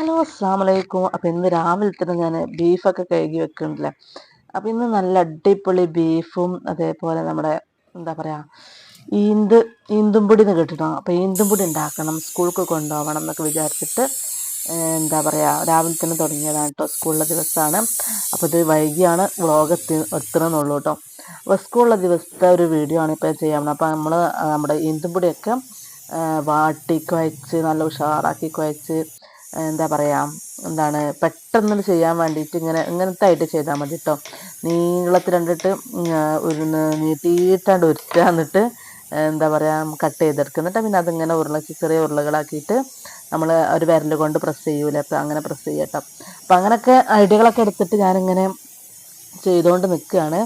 Hello അസ്സാം വലൈക്കും അപ്പം ഇന്ന് രാവിലെ തന്നെ ഞാൻ ബീഫൊക്കെ കഴുകി വെക്കുന്നുണ്ടല്ലേ അപ്പം ഇന്ന് നല്ല അടിപൊളി ബീഫും അതേപോലെ നമ്മുടെ എന്താ പറയുക ഈന്ത് ഈന്തും പൊടി എന്ന് കേട്ടിട്ടോ അപ്പം ഈന്തും പൊടി ഉണ്ടാക്കണം സ്കൂൾക്ക് കൊണ്ടുപോകണം എന്നൊക്കെ വിചാരിച്ചിട്ട് എന്താ പറയുക രാവിലെ തന്നെ തുടങ്ങിയതാണ് കേട്ടോ സ്കൂളിലെ ദിവസമാണ്. അപ്പോൾ ഇത് വൈകിയാണ് വ്ളോഗ് എത്തി എത്തണമെന്നുള്ളൂ കേട്ടോ. അപ്പോൾ സ്കൂളിലെ ദിവസത്തെ ഒരു വീഡിയോ ആണ് ഇപ്പോൾ ചെയ്യാൻ അപ്പോൾ നമ്മൾ നമ്മുടെ ഈന്തും പൊടിയൊക്കെ വാട്ടി കുഴച്ച് നല്ല ഉഷാറാക്കി കുഴച്ച് എന്താ പറയുക എന്താണ് പെട്ടെന്ന് ചെയ്യാൻ വേണ്ടിയിട്ട് ഇങ്ങനെ ഇങ്ങനത്തെ ആയിട്ട് ചെയ്താൽ മതി കേട്ടോ നീളത്തിൽ കണ്ടിട്ട് ഒരു നീട്ടിയിട്ടാണ്ട് ഉരുട്ടുക എന്നിട്ട് എന്താ പറയുക കട്ട് ചെയ്തെടുക്കുക. എന്നിട്ട് പിന്നെ അതിങ്ങനെ ഉരുളക്കി ചെറിയ ഉരുളകളാക്കിയിട്ട് നമ്മൾ ഒരു വിരൽ കൊണ്ട് പ്രസ് ചെയ്യൂലേ. അപ്പം അങ്ങനെ പ്രസ് ചെയ്യട്ടോ അപ്പം അങ്ങനെയൊക്കെ ഐഡിയകളൊക്കെ എടുത്തിട്ട് ഞാനിങ്ങനെ ചെയ്തുകൊണ്ട് നിൽക്കുകയാണ്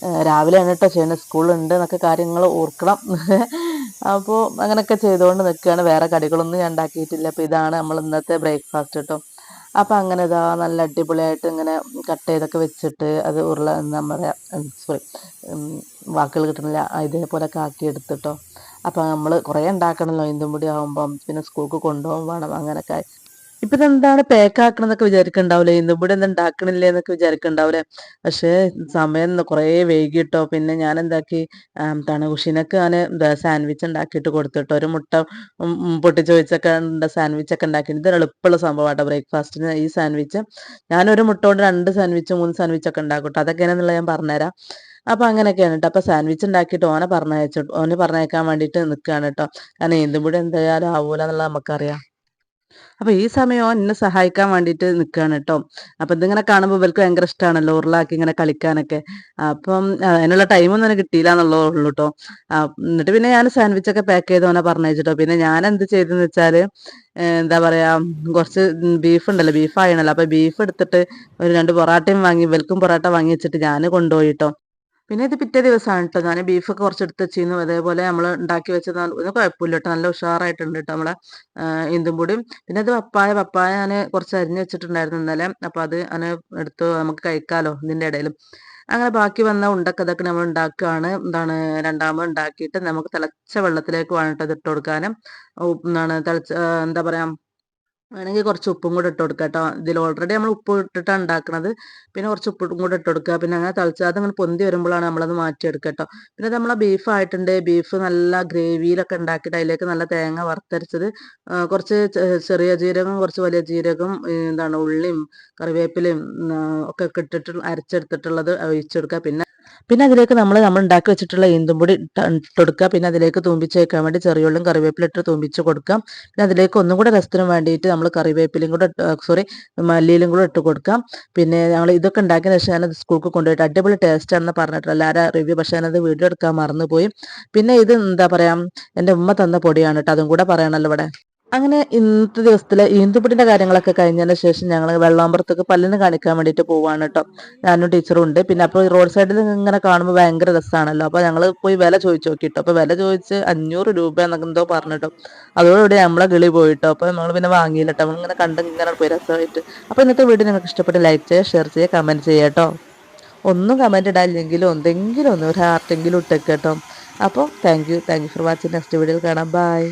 രാവിലെ രാവിലെയാണ് കേട്ടോ ചെയ്യുന്നത്. സ്കൂളുണ്ട് എന്നൊക്കെ കാര്യങ്ങൾ ഓർക്കണം. അപ്പോൾ അങ്ങനെയൊക്കെ ചെയ്തുകൊണ്ട് നിൽക്കുകയാണ് വേറെ കടികളൊന്നും ഞാൻ ഉണ്ടാക്കിയിട്ടില്ല. അപ്പോൾ ഇതാണ് നമ്മൾ ഇന്നത്തെ ബ്രേക്ക്ഫാസ്റ്റ് കേട്ടോ അപ്പോൾ അങ്ങനെ ഇതാ നല്ല അടിപൊളിയായിട്ട് ഇങ്ങനെ കട്ട് ചെയ്തൊക്കെ വെച്ചിട്ട് അത് ഉരുള പറയുക സോറി വാക്കുകൾ കിട്ടണില്ല ഇതേപോലൊക്കെ ആക്കി എടുത്തിട്ടോ. അപ്പോൾ നമ്മൾ കുറേ ഉണ്ടാക്കണമല്ലോ ഇന്തും പൊടി ആകുമ്പം പിന്നെ സ്കൂൾക്ക് കൊണ്ടുപോകാൻ വേണം അങ്ങനെയൊക്കെ ഇപ്പൊ ഇതെന്താണ് പാക്ക് വിചാരിക്കണ്ടാവില്ലേ ഇന്ന് ഇവിടെ എന്താ ഉണ്ടാക്കണില്ലേ എന്നൊക്കെ വിചാരിക്കണ്ടാവില്ലേ പക്ഷേ സമയം കുറേ വൈകിട്ടോ പിന്നെ ഞാൻ എന്താക്കി എന്താണ് ഞാൻ എന്താ സാൻഡ്വിച്ച് ഉണ്ടാക്കിയിട്ട് കൊടുത്തിട്ടോ ഒരു മുട്ട പൊട്ടിച്ച് വെച്ചൊക്കെ സാൻഡ്വിച്ച് ഒക്കെ ഉണ്ടാക്കി ഇത് എളുപ്പമുള്ള സംഭവമാട്ടോ ബ്രേക്ക്ഫാസ്റ്റിന് ഈ സാൻഡ്വിച്ച് ഞാനൊരു മുട്ട കൊണ്ട് രണ്ട് സാൻഡ്വിച്ച് മൂന്ന് സാൻഡ്വിച്ച് ഒക്കെ ഉണ്ടാക്കും കേട്ടോ അതൊക്കെയാണെന്നുള്ള ഞാൻ പറഞ്ഞുതരാം അപ്പൊ അങ്ങനെയൊക്കെയാണ് കേട്ടോ അപ്പൊ സാൻഡ്വിച്ച് ഉണ്ടാക്കിയിട്ട് ഓനെ പറഞ്ഞയച്ചു ഓനെ പറഞ്ഞയക്കാൻ വേണ്ടിയിട്ട് നിൽക്കുകയാണ് കേട്ടോ കാരണം എന്തും കൂടെ എന്തായാലും ആവൂല എന്നുള്ളത് നമുക്കറിയാം അപ്പോൾ ഈ സമയം എന്നെ സഹായിക്കാൻ വേണ്ടിയിട്ട് നിൽക്കുകയാണ് കേട്ടോ അപ്പൊ ഇതിങ്ങനെ കാണുമ്പോൾ ഇവർക്ക് ഭയങ്കര ഇഷ്ടമാണല്ലോ ഉരുളാക്കി ഇങ്ങനെ കളിക്കാനൊക്കെ. അപ്പം അതിനുള്ള ടൈമൊന്നും എനിക്ക് കിട്ടിയില്ല എന്നുള്ളതേ കേട്ടോ എന്നിട്ട് പിന്നെ ഞാൻ സാൻഡ്വിച്ച് ഒക്കെ പാക്ക് ചെയ്ത് ഓനെ പറഞ്ഞേച്ചിട്ടോ പിന്നെ ഞാൻ എന്ത് ചെയ്തെന്ന് വെച്ചാൽ എന്താ പറയാ കുറച്ച് ബീഫ് ഉണ്ടല്ലോ ബീഫ് ആയണല്ലോ. അപ്പൊ ബീഫ് എടുത്തിട്ട് ഒരു രണ്ട് പൊറാട്ടയും വാങ്ങി ഇവൽക്കും പൊറാട്ട വാങ്ങി വെച്ചിട്ട് ഞാൻ കൊണ്ടുപോയിട്ടോ പിന്നെ ഇത് പിറ്റേ ദിവസമാണ് കേട്ടോ ഞാൻ ബീഫൊക്കെ കുറച്ച് എടുത്ത് വെച്ചിരുന്നു. അതേപോലെ നമ്മൾ ഉണ്ടാക്കി വെച്ചത് കുഴപ്പമില്ല കേട്ടോ നല്ല ഉഷാറായിട്ടുണ്ട് കേട്ടോ നമ്മളെ ഇന്തും പിന്നെ അത് പപ്പായ. പപ്പായ ഞാൻ കുറച്ച് അരിഞ്ഞ് വെച്ചിട്ടുണ്ടായിരുന്നു ഇന്നലെ. അപ്പോൾ അത് ഞാൻ എടുത്ത്. നമുക്ക് കഴിക്കാമല്ലോ ഇതിന്റെ ഇടയിലും. അങ്ങനെ ബാക്കി വന്ന ഉണ്ടൊക്കെ ഇതൊക്കെ നമ്മൾ ഉണ്ടാക്കുകയാണ്. എന്താണ് രണ്ടാമത് ഉണ്ടാക്കിയിട്ട് നമുക്ക് തിളച്ച വെള്ളത്തിലേക്ക് വേണം കേട്ടോ ഇട്ട് കൊടുക്കാനും. എന്താണ് തിളച്ച എന്താ പറയുക വേണമെങ്കിൽ കുറച്ച് ഉപ്പും കൂടെ ഇട്ട് കൊടുക്കുക കേട്ടോ. ഇതിൽ ഓൾറെഡി നമ്മൾ ഉപ്പ് ഇട്ടിട്ടാണ് ഉണ്ടാക്കുന്നത് പിന്നെ കുറച്ച് ഉപ്പും കൂടെ ഇട്ട് കൊടുക്കുക. പിന്നെ അങ്ങനെ തളിച്ച് അതങ്ങനെ പൊന്തി വരുമ്പോഴാണ് നമ്മളത് മാറ്റിയെടുക്കുക കേട്ടോ. പിന്നെ നമ്മളെ ബീഫ് ആയിട്ടുണ്ട്. ബീഫ് നല്ല ഗ്രേവിയിലൊക്കെ ഉണ്ടാക്കിയിട്ട് അതിലേക്ക് നല്ല തേങ്ങ വറുത്തരച്ചത്. കുറച്ച് ചെറിയ ജീരകം കുറച്ച് വലിയ ജീരകം എന്താണ് ഉള്ളിയും കറിവേപ്പിലയും ഒക്കെ ഇട്ടിട്ട് അരച്ചെടുത്തിട്ടുള്ളത് ഒഴിച്ചെടുക്കുക പിന്നെ പിന്നെ അതിലേക്ക് നമ്മൾ നമ്മൾ ഉണ്ടാക്കി വെച്ചിട്ടുള്ള ഈന്തുംപൊടി പൊടി ഇട്ട് പിന്നെ അതിലേക്ക് തൂമ്പിച്ച് വയ്ക്കാൻ വേണ്ടി ചെറിയുള്ളും കറിവേപ്പിലിട്ട് തൂമ്പിച്ച് കൊടുക്കാം പിന്നെ അതിലേക്ക് ഒന്നും കൂടെ രസത്തിനും വേണ്ടിയിട്ട് നമ്മൾ കറിവേപ്പിലയും കൂടെ സോറി മല്ലിയിലും കൂടെ ഇട്ട് കൊടുക്കാം പിന്നെ ഞങ്ങൾ ഇതൊക്കെ ഉണ്ടാക്കിയ ശേഷം ഞാനത് സ്കൂൾക്ക് കൊണ്ടുപോയിട്ട് അടിപൊളി ടേസ്റ്റ് ആണെന്ന് പറഞ്ഞിട്ടുള്ള എല്ലാവരും റിവ്യൂ പക്ഷേ ഞാനത് വീഡിയോ എടുക്കാൻ മറന്നുപോയി. പിന്നെ ഇത് എന്താ പറയാം എന്റെ ഉമ്മ തന്ന പൊടിയാണ് കേട്ടോ. അതും കൂടെ പറയണല്ലോ ഇവിടെ. അങ്ങനെ ഇന്നത്തെ ദിവസത്തിലെ ഈന്തുപിടിന്റെ കാര്യങ്ങളൊക്കെ കഴിഞ്ഞതിന് ശേഷം ഞങ്ങൾ വെള്ളാമ്പുറത്തേക്ക് പല്ലിന് കാണിക്കാൻ വേണ്ടിയിട്ട് പോവാണ് കേട്ടോ ഞാനും ടീച്ചറും ഉണ്ട്. പിന്നെ അപ്പോൾ റോഡ് സൈഡിൽ ഇങ്ങനെ കാണുമ്പോൾ ഭയങ്കര രസമാണല്ലോ അപ്പോൾ ഞങ്ങൾ പോയി വില ചോദിച്ചു നോക്കിട്ടോ. അപ്പോൾ വില ചോദിച്ച് അഞ്ഞൂറ് രൂപ എന്നൊക്കെ എന്തോ പറഞ്ഞിട്ടോ അതോടുകൂടി നമ്മളെ കിളി പോയിട്ടോ അപ്പോൾ നമ്മൾ പിന്നെ വാങ്ങിയില്ല കേട്ടോ ഇങ്ങനെ കണ്ട് ഇങ്ങനെ പോയി രസമായിട്ട്. അപ്പോൾ ഇന്നത്തെ വീഡിയോ നിങ്ങൾക്ക് ഇഷ്ടപ്പെട്ട് ലൈക്ക് ചെയ്യുക ഷെയർ ചെയ്യുക കമന്റ് ചെയ്യുക കേട്ടോ ഒന്നും കമന്റ് ഇടാനില്ലെങ്കിലും എന്തെങ്കിലും ഒന്ന് ഒരു ഹാർട്ടെങ്കിലും ഇട്ടേക്ക് കേട്ടോ അപ്പോൾ thank you thank you for watching next വീഡിയോയിൽ കാണാം. ബൈ